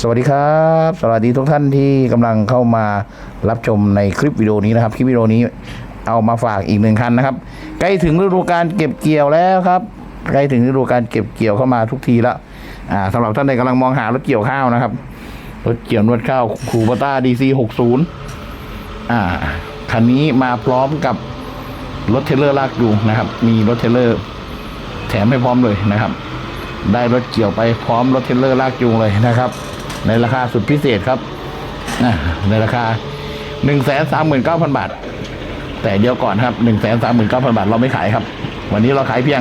สวัสดีครับ สวัสดีทุกท่านที่กำลังเข้ามารับชมในคลิปวิดีโอนี้นะครับ คลิปวิดีโอนี้เอามาฝากอีกหนึ่งคันนะครับ ใกล้ถึงฤดูการเก็บเกี่ยวแล้วครับใกล้ถึงฤดูการเก็บเกี่ยวเข้ามาทุกทีแล้วอ่าสำหรับท่านใดกำลังมองหารถเกี่ยวข้าวนะครับ รถเกี่ยวนวดข้าวคูปต้าดีซีหกศูนย์อ่าคันนี้มาพร้อมกับรถเทรลเลอร์ลากจูงนะครับ มีรถเทรลเลอร์ แถมให้พร้อมเลยนะครับ ได้รถเกี่ยวไปพร้อมรถเทรลเลอร์ลากจูงเลยนะครับ ในราคาสุดพิเศษครับ ในราคาหนึ่งแสนสามหมื่นเก้าพันบาท แต่เดียวก่อนครับหนึ่งแสนสามหมื่นเก้าพันบาทเราไม่ขายครับ วันนี้เราขายเพียง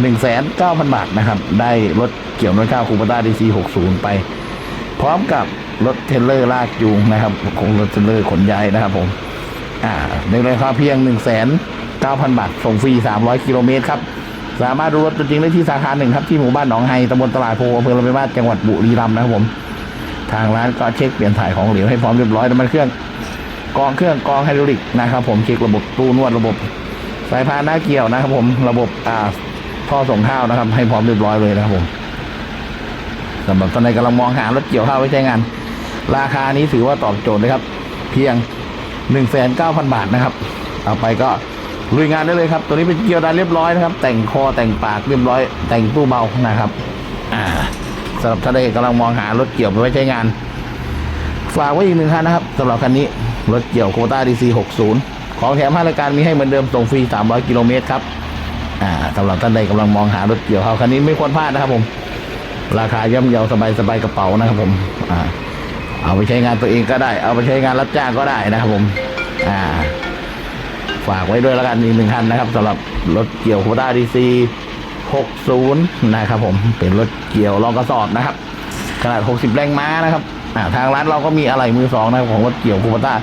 หนึ่งแสนเก้าพันบาทนะครับ ได้รถเกี่ยวนวดข้าวคูปต้าดีซีหกศูนย์ไป พร้อมกับรถเทรลเลอร์ลากจูงนะครับคงรถเทรลเลอร์ขนย้ายนะครับผม อ่าในราคาเพียงหนึ่งแสนเก้าพันบาท ส่งฟรีสามร้อยกิโลเมตรครับสามารถดูรถตัวจริงได้ที่สาขาหนึ่งครับที่หมู่บ้านหนองไฮตำบลตลาดโพอำเภอลำปางจังหวัดบุรีรัมย์นะครับผม ทางร้านก็เช็คเปลี่ยนถ่ายของเหลวให้พร้อมเรียบร้อยน้ำมันเครื่องกองเครื่องกองไฮดรอลิกนะครับผมเช็คระบบตู้นวดระบบ สายพานหน้าเกี่ยวนะครับผมระบบอ่าท่อส่งข้าวนะครับ ให้พร้อมเรียบร้อยเลยนะครับผมสำหรับตอนนี้กำลังมองหารถเกี่ยวข้าวไว้ใช้งาน ราคานี้ถือว่าตอบโจทย์เลยครับ เพียงหนึ่งแสนเก้าพันบาทนะครับเอาไปก็ลุยงานได้เลยครับ ตัวนี้เป็นเกียวดันเรียบร้อยนะครับ แต่งคอแต่งปากเรียบร้อย แต่งตู้เบานะครับ อ่า สำหรับท่านใดกำลังมองหารถเกี่ยวไปไว้ใช้งาน ฝากไว้อีกหนึ่งคันนะครับสำหรับคันนี้รถเกี่ยวโคต้าดีซีหกศูนย์ของแถมห้ารายการมีให้เหมือนเดิมส่งฟรีสามร้อยกิโลเมตรครับอ่าสำหรับท่านใดกำลังมองหารถเกี่ยวเขาคันนี้ไม่ควรพลาดนะครับผม ราคาย่อมเยาสบายสบายกระเป๋านะครับผมอ่าเอาไปใช้งานตัวเองก็ได้ เอาไปใช้งานรับจ้างก็ได้นะครับผมอ่าฝากไว้ด้วยแล้วกันอีกหนึ่งคันนะครับสำหรับรถเกี่ยวโคต้าดีซี 60 นะครับผมเป็นรถเกี่ยวรองกระสอบนะครับ ขนาด 60 แรงม้านะครับอ่าทางร้านเราก็มีอะไหล่มือสองนะครับของรถเกี่ยวโคต้า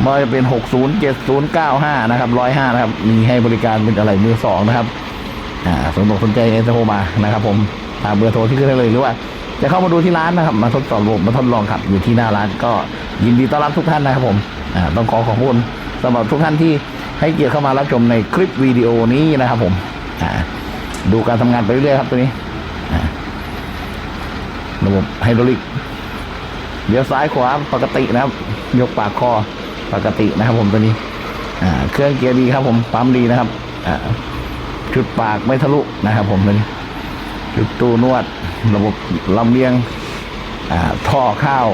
ไม่ว่าจะเป็น 60 70 95 นะครับ 105 นะครับ มีให้บริการเป็นอะไหล่มือสองนะครับอ่าสนอกสนใจเอสโทรมานะครับผมตามเบอร์โทรที่ขึ้นได้เลยหรือว่าจะเข้ามาดูที่ร้านนะครับ มาทดสอบระบบมาทดลองขับอยู่ที่หน้าร้านก็ยินดีต้อนรับทุกท่านนะครับผมอ่าต้องขอขอบคุณสำหรับทุกท่านที่ให้เกียรติเข้ามารับชมในคลิปวิดีโอนี้นะครับผมอ่า ดูการทำงานไปเรื่อยๆครับตัวนี้ระบบไฮดรอลิกเลี้ยวซ้ายขวาปกตินะครับ ยกปากคอปกตินะครับ ผมตัวนี้เครื่องเกียร์ดีครับผมปั๊มดีนะครับชุดปากไม่ทะลุนะครับ ผมตัวนี้จุดตู้นวด ระบบลำเลียงท่อข้าว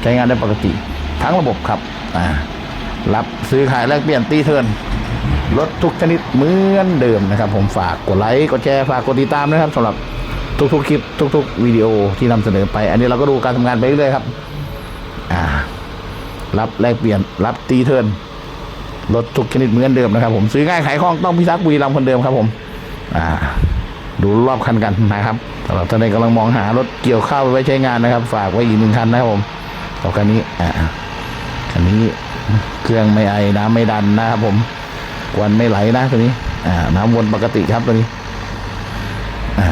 ใช้งานได้ปกติ ทั้งระบบครับรับซื้อขายแลกเปลี่ยนตีเทิร์น รถทุกชนิดเหมือนเดิมนะครับ ผมฝากกดไลค์กดแชร์ฝากกดติดตามนะครับสำหรับทุกๆคลิปทุก ๆ วิดีโอที่นำเสนอไป อันนี้เราก็ดูการทำงานไปเรื่อยๆครับ อ่า รับแลกเปลี่ยนรับตีเทิร์นรถทุกชนิดเหมือนเดิมนะครับ ผมซื้อง่ายขายคล่องต้องพิทักษ์วีรัมย์คนเดิมครับ ผม อ่า ดูรอบคันกันนะครับสำหรับท่านใดกำลังมองหารถเกี่ยวข้าวไปไว้ใช้งานนะครับ ฝากไว้อีกหนึ่งคันนะครับผมต่อคันนี้อ่าคันนี้เครื่องไม่ไอน้ำไม่ดันนะครับผม ควันไม่ไหลนะตัวนี้ อ่า น้ำวนปกติครับตัวนี้ อ่า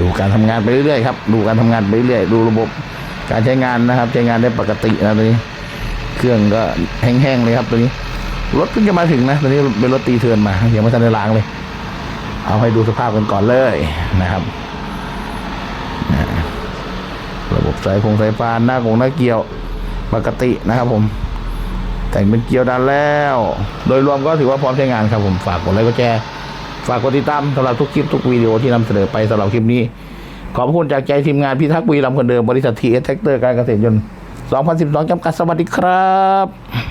ดูการทำงานไปเรื่อยๆครับ ดูการทำงานไปเรื่อยดูระบบ การใช้งานนะครับ ใช้งานได้ปกตินะตัวนี้ เครื่องก็แห้งๆเลยครับตัวนี้ รถเพิ่งจะมาถึงนะตัวนี้เป็นรถตีเทือนมายังไม่ทันได้ล้างเลย เอาให้ดูสภาพกันก่อนเลยนะครับระบบสายพงสายพานหน้ากงหน้าเกี่ยวปกตินะครับผม แต่งเป็นเกียวดันแล้ว โดยรวมก็ถือว่าพร้อมใช้งานครับผมฝากกดไลค์กดแชร์ฝากกดติดตามสำหรับทุกคลิปทุกวิดีโอที่นำเสนอไปสำหรับคลิปนี้ ขอบคุณจากใจทีมงานพิทักษ์บุรีรัมย์คนเดิมบริษัททีเอสแท็กเตอร์การเกษตรยนต์ 2012จำกัดสวัสดีครับ